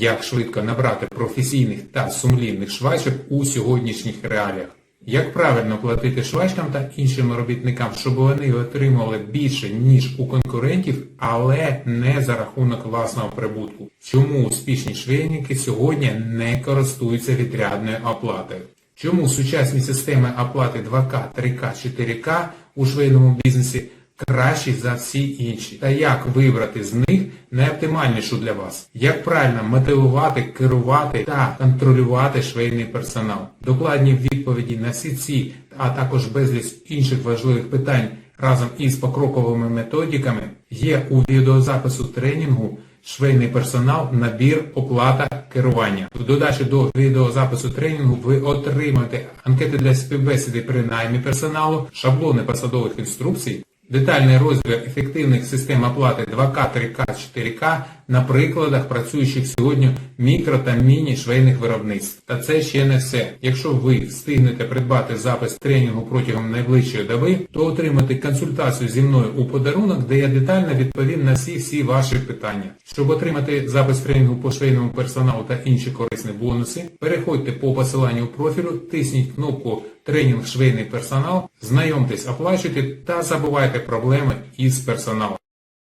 Як швидко набрати професійних та сумлінних швачок у сьогоднішніх реаліях? Як правильно платити швачкам та іншим робітникам, щоб вони отримали більше, ніж у конкурентів, але не за рахунок власного прибутку? Чому успішні швейники сьогодні не користуються відрядною оплатою? Чому сучасні системи оплати 2К, 3К, 4К у швейному бізнесі кращі за всі інші? Та як вибрати з них найоптимальнішу для вас? Як правильно мотивувати, керувати та контролювати швейний персонал? Докладні відповіді на всі ці, а також безліч інших важливих питань разом із покроковими методиками є у відеозапису тренінгу Швейний персонал, набір, оплата, керування. В додачу до відеозапису тренінгу ви отримаєте анкети для співбесіди при наймі персоналу, шаблони посадових інструкцій, детальний розбір ефективних систем оплати 2К, 3К, 4К на прикладах працюючих сьогодні мікро та міні швейних виробництв. Та це ще не все. Якщо ви встигнете придбати запис тренінгу протягом найближчої доби, то отримати консультацію зі мною у подарунок, де я детально відповім на всі всі ваші питання. Щоб отримати запис тренінгу по швейному персоналу та інші корисні бонуси, переходьте по посиланню профілю, тисніть кнопку Тренінг швейний персонал, знайомтесь, оплачуйте та забувайте проблеми із персоналом.